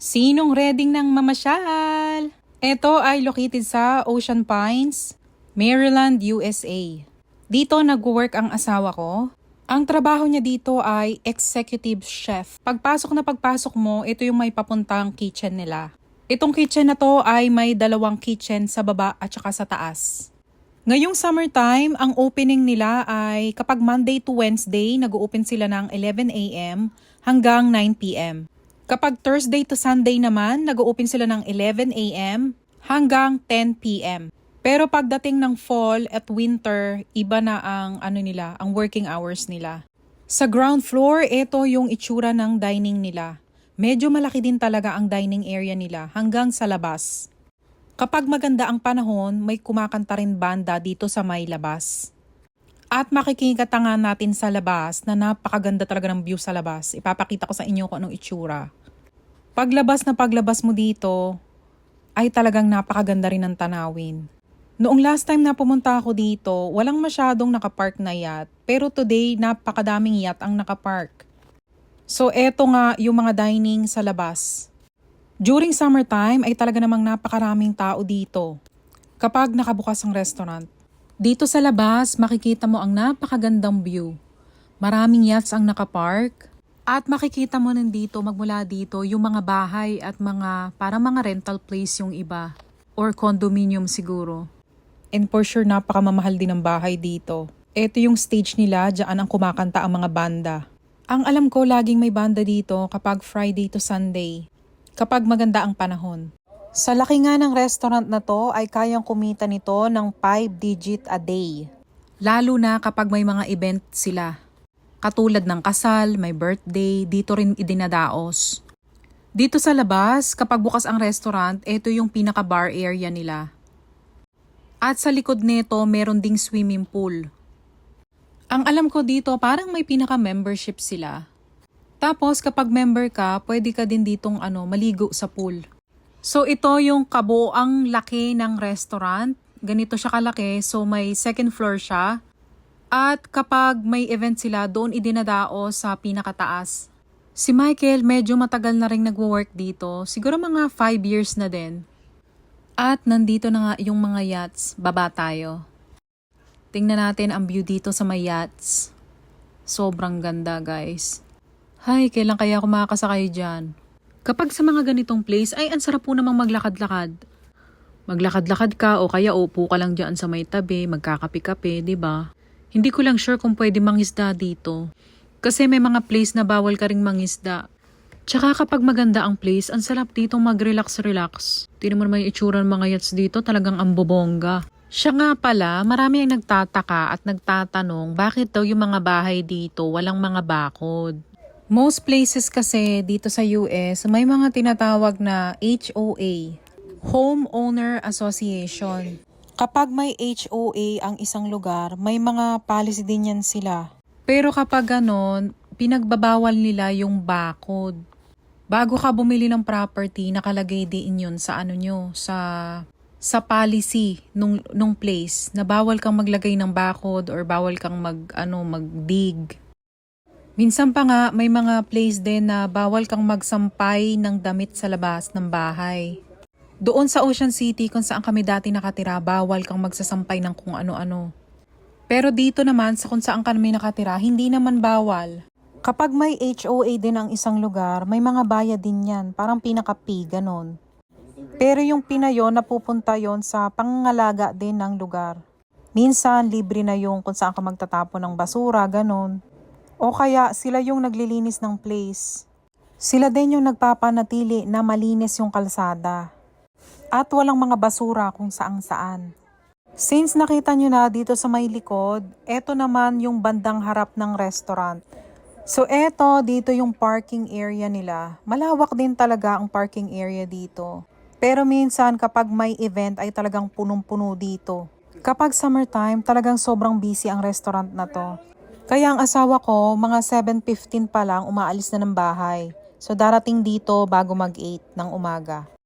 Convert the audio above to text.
Sinong ready ng mamasyal? Ito ay located sa Ocean Pines, Maryland, USA. Dito nag-work ang asawa ko. Ang trabaho niya dito ay executive chef. Pagpasok na pagpasok mo, ito yung may papuntang kitchen nila. Itong kitchen na to ay may dalawang kitchen sa baba at saka sa taas. Ngayong summertime, ang opening nila ay kapag Monday to Wednesday, nag-open sila ng 11 a.m. hanggang 9 p.m. Kapag Thursday to Sunday naman, nag-open sila ng 11 a.m. hanggang 10 p.m. Pero pagdating ng fall at winter, iba na ang ano nila, ang working hours nila. Sa ground floor, ito yung itsura ng dining nila. Medyo malaki din talaga ang dining area nila hanggang sa labas. Kapag maganda ang panahon, may kumakanta rin banda dito sa may labas. At makikita nga natin sa labas na napakaganda talaga ng view sa labas. Ipapakita ko sa inyo kung anong itsura. Paglabas na paglabas mo dito, ay talagang napakaganda rin ng tanawin. Noong last time na pumunta ako dito, walang masyadong nakapark na yacht. Pero today, napakadaming yacht ang nakapark. So eto nga yung mga dining sa labas. During summertime ay talaga namang napakaraming tao dito. Kapag nakabukas ang restaurant. Dito sa labas, makikita mo ang napakagandang view. Maraming yachts ang nakapark. At makikita mo nandito, magmula dito, yung mga bahay at mga, para mga rental place yung iba. Or condominium siguro. And for sure, napakamamahal din ng bahay dito. Ito yung stage nila, dyan ang kumakanta ang mga banda. Ang alam ko, laging may banda dito kapag Friday to Sunday. Kapag maganda ang panahon. Sa laki nga ng restaurant na to ay kayang kumita nito ng 5 digit a day. Lalo na kapag may mga event sila. Katulad ng kasal, may birthday, dito rin idinadaos. Dito sa labas, kapag bukas ang restaurant, ito yung pinaka-bar area nila. At sa likod nito, meron ding swimming pool. Ang alam ko dito, parang may pinaka-membership sila. Tapos kapag member ka, pwede ka din ditong ano, maligo sa pool. So ito yung kabuang laki ng restaurant. Ganito siya kalaki, so may second floor siya. At kapag may event sila, doon idinadao sa pinakataas. Si Michael medyo matagal na rin nagwo-work dito. Siguro mga 5 years na din. At nandito na nga yung mga yachts. Baba tayo. Tingnan natin ang view dito sa may yachts. Sobrang ganda guys. Hay, kailan kaya ako makakasakay dyan? Kapag sa mga ganitong place, ay ang sarap po namang maglakad-lakad. Maglakad-lakad ka o kaya upo ka lang dyan sa may tabi, magkakape-kape, ba? Hindi ko lang sure kung pwede mangisda dito. Kasi may mga place na bawal ka ring mangisda. Tsaka kapag maganda ang place, ang sarap dito mag-relax-relax. Tingnan mo naman yung itsura ng mga yachts dito, talagang ang bobongga. Siya nga pala, marami ang nagtataka at nagtatanong bakit daw yung mga bahay dito walang mga bakod. Most places kasi dito sa US, may mga tinatawag na HOA, Homeowner Association. Kapag may HOA ang isang lugar, may mga policy din yan sila. Pero kapag ganon, pinagbabawal nila yung bakod. Bago ka bumili ng property, nakalagay din yun sa ano nyo, sa sa policy nung nung place na bawal kang maglagay ng bakod or bawal kang mag ano magdig. Minsan pa nga may mga place din na bawal kang magsampay ng damit sa labas ng bahay. Doon sa Ocean City kung saan kami dati nakatira, bawal kang magsasampay ng kung ano-ano. Pero dito naman sa kung saan kami nakatira, hindi naman bawal. Kapag may HOA din ang isang lugar, may mga bayad din yan, parang pinaka-P, ganon. Pero yung pinayon, napupunta yon sa pangangalaga din ng lugar. Minsan, libre na yung kung saan ka magtatapon ng basura, ganon. O kaya, sila yung naglilinis ng place. Sila din yung nagpapanatili na malinis yung kalsada. At walang mga basura kung saang saan. Since nakita nyo na dito sa may likod, eto naman yung bandang harap ng restaurant. So eto, dito yung parking area nila. Malawak din talaga ang parking area dito. Pero minsan kapag may event ay talagang punong-puno dito. Kapag summertime, talagang sobrang busy ang restaurant na to. Kaya ang asawa ko, mga 7.15 pa lang umaalis na ng bahay. So darating dito bago mag-8 ng umaga.